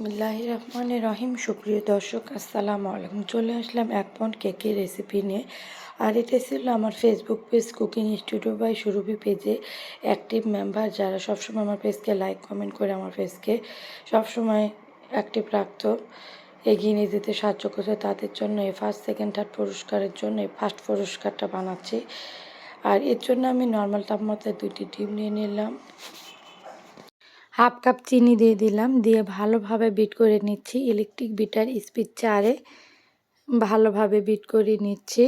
বিসমিল্লাহ রহমান রহিম। সুপ্রিয় দর্শক, আসসালামু আলাইকুম। চলে আসলাম এক পাউন্ড কেকের রেসিপি নিয়ে। আর এটা ছিল আমার Facebook page cooking studio by Surabhi পেজে অ্যাক্টিভ মেম্বার যারা সবসময় আমার পেজকে লাইক কমেন্ট করে আমার পেজকে সবসময় অ্যাক্টিভ রাখতো। এগিয়ে নিয়ে যেতে সাহায্য করছে তাদের জন্য এই ফার্স্ট সেকেন্ড থার্ড পুরস্কারের জন্য এই ফার্স্ট পুরস্কারটা বানাচ্ছি। আর এর জন্য আমি নর্মাল তাপমাত্রায় দুটি ডিম নিয়ে নিলাম। হাফ কাপ চিনি দিয়ে দিলাম, দিয়ে ভালোভাবে বিট করে নিচ্ছি। ইলেকট্রিক বিটার স্পিড চারে ভালোভাবে বিট করে নিচ্ছি।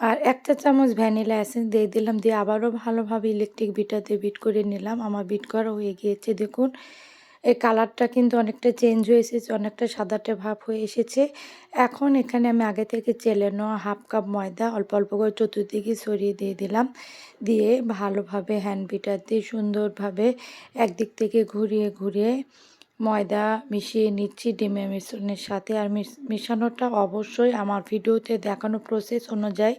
আর একটা চামচ ভ্যানিলা এসেন্স দিয়ে দিলাম, দিয়ে আবারও ভালোভাবে ইলেকট্রিক বিটাতে বিট করে নিলাম। আমার বিট করা হয়ে গিয়েছে, দেখুন। এই কালারটা কিন্তু অনেকটা চেঞ্জ হয়ে এসেছে, অনেকটা সাদাটে ভাব হয়ে এসেছে। এখন এখানে আমি আগে থেকে চেলে নেওয়া হাফ কাপ ময়দা অল্প অল্প করে চতুর্দিকে সরিয়ে দিয়ে দিলাম। দিয়ে ভালোভাবে হ্যান্ড বিটার দিয়ে সুন্দরভাবে একদিক থেকে ঘুরিয়ে ঘুরিয়ে ময়দা মিশিয়ে নিচ্ছি ডিমের মিশ্রণের সাথে। আর মিশানোটা অবশ্যই আমার ভিডিওতে দেখানো প্রসেস অনুযায়ী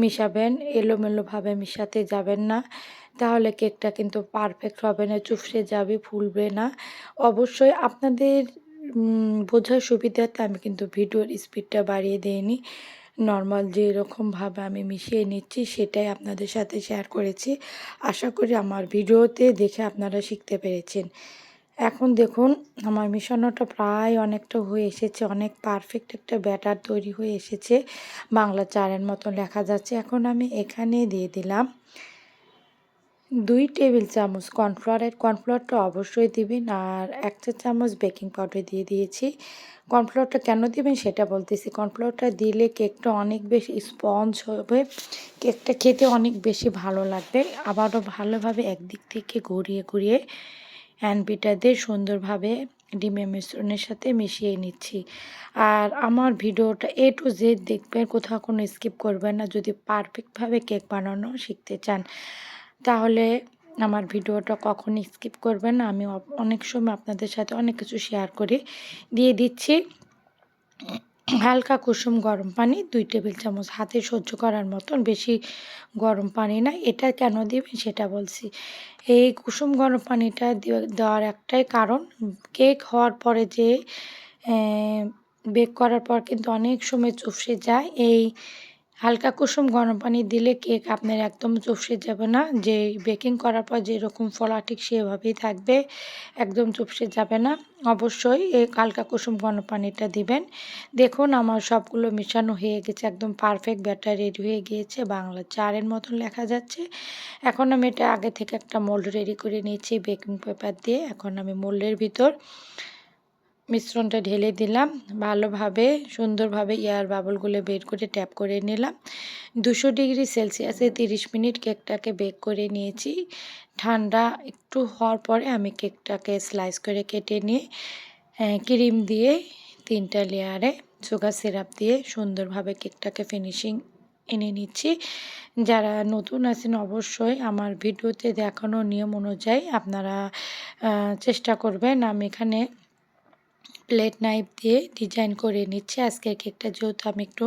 মিশাবেন, এলোমেলোভাবে মিশাতে যাবেন না। তাহলে কেকটা কিন্তু পারফেক্ট হবে না চুপসে যাবে, ফুলবে না। অবশ্যই আপনাদের বোঝার সুবিধাতে আমি কিন্তু ভিডিওর স্পিডটা বাড়িয়ে দিইনি। নর্মাল যেরকমভাবে আমি মিশিয়ে নিচ্ছি সেটাই আপনাদের সাথে শেয়ার করেছি। আশা করি আমার ভিডিওতে দেখে আপনারা শিখতে পেরেছেন। এখন দেখুন, আমার মিশানোটা প্রায় অনেকটা হয়ে এসেছে, অনেক পারফেক্ট একটা ব্যাটার তৈরি হয়ে এসেছে। বাংলা চারের মতো লেখা যাচ্ছে। এখন আমি এখানে দিয়ে দিলাম দুই টেবিল চামচ কর্নফ্লাওয়ারের কর্নফ্লাওয়ারটা অবশ্যই দিবেন আর এক চা চামচ বেকিং পাউডার দিয়ে দিয়েছি। কর্নফ্লাওয়ারটা কেন দিবেন সেটা বলতেছি। কর্নফ্লাওয়ারটা দিলে কেকটা অনেক বেশি স্পঞ্জ হবে, কেকটা খেতে অনেক বেশি ভালো লাগবে। আবারও ভালোভাবে একদিক থেকে ঘুরিয়ে ঘুরিয়ে হ্যান্ড বিটার দিয়ে সুন্দরভাবে ডিমের মিশ্রণের সাথে মিশিয়ে নিচ্ছি। আর আমার ভিডিওটা এ টু জেড দেখবেন, কোথাও কোনো স্কিপ করবেন না। যদি পারফেক্টভাবে কেক বানানো শিখতে চান, তাহলে আমার ভিডিওটা কখনই স্কিপ করবেন না। আমি অনেক সময় আপনাদের সাথে অনেক কিছু শেয়ার করে দিয়ে দিচ্ছি। হালকা কুসুম গরম পানি, দুই টেবিল চামচ হাতে সহ্য করার মতন বেশি গরম পানি না এটা কেন দেবেন সেটা বলছি। এই কুসুম গরম পানিটা দেওয়ার একটাই কারণ, কেক হওয়ার পরে যে বেক করার পর কিন্তু অনেক সময় চুপসে যায়। এই হালকা কুসুম গরম পানি দিলে কেক আপনার একদম চুপসে যাবে না। যে বেকিং করার পর যেরকম ফলা ঠিক সেভাবেই থাকবে, একদম চুপসে যাবে না। অবশ্যই এই হালকা কুসুম গরম পানিটা দিবেন। দেখুন আমার সবগুলো মেশানো হয়ে গেছে, একদম পারফেক্ট ব্যাটার রেডি হয়ে গিয়েছে, বাংলা চারের মতন লেখা যাচ্ছে। এখন আমি এটা আগে থেকে একটা মোল্ড রেডি করে নিয়েছি বেকিং পেপার দিয়ে। এখন আমি মোল্ডের ভিতর মিশ্রণটা ঢেলে দিলাম। ভালোভাবে, সুন্দরভাবে এয়ার বাবলগুলো বের করে ট্যাপ করে নিলাম। দুশো ডিগ্রি সেলসিয়াসে তিরিশ মিনিট কেকটাকে বেক করে নিয়েছি। ঠান্ডা একটু হওয়ার পরে আমি কেকটাকে স্লাইস করে কেটে নিয়ে ক্রিম দিয়ে তিনটা লেয়ারে সুগার সিরাপ দিয়ে সুন্দরভাবে কেকটাকে ফিনিশিং এনে নিচ্ছি। যারা নতুন আছেন অবশ্যই আমার ভিডিওতে দেখানো নিয়ম অনুযায়ী আপনারা চেষ্টা করবেন। আমি এখানে প্লেট নাইফ দিয়ে ডিজাইন করে নিচ্ছি। আজকের কেকটা যেহেতু আমি একটু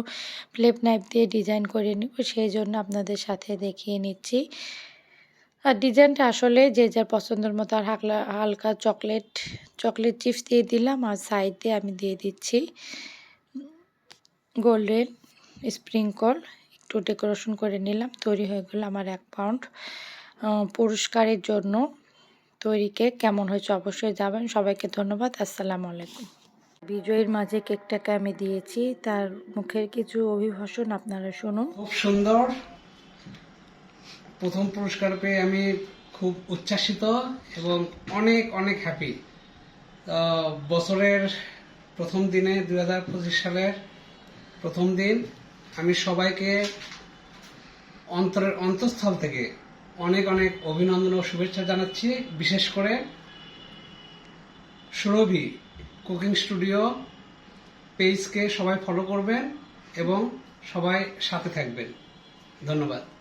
প্লেট নাইফ দিয়ে ডিজাইন করে নিব, সেই জন্য আপনাদের সাথে দেখিয়ে নিচ্ছি। আর ডিজাইনটা আসলে যে যার পছন্দের মতো, আর হালকা হালকা চকলেট চকলেট চিপস দিয়ে দিলাম, আর সাইড দিয়ে আমি দিয়ে দিচ্ছি গোল্ডেন স্প্রিঙ্কল একটু ডেকোরেশন করে নিলাম, তৈরি হয়ে গেল আমার এক পাউন্ড পুরস্কারের জন্য। তৈরি কেক কেমন হয়েছে অবশ্যই যাবেন সবাইকে ধন্যবাদ, আসসালামু আলাইকুম। বিজয়ীর মাঝে কেকটাকে আমি দিয়েছি, তার মুখের কিছু অভিভাষণ আপনারা শুনুন। খুব সুন্দর। প্রথম পুরস্কার পেয়ে আমি খুব উচ্ছ্বাসিত এবং অনেক অনেক হ্যাপি বছরের প্রথম দিনে দুই হাজার পঁচিশ সালের প্রথম দিন আমি সবাইকে অন্তরের অন্তঃস্থল থেকে অনেক অনেক অভিনন্দন ও শুভেচ্ছা জানাচ্ছি। বিশেষ করে সুরভি কুকিং স্টুডিও পেজকে সবাই ফলো করবেন এবং সবাই সাথে থাকবেন। ধন্যবাদ।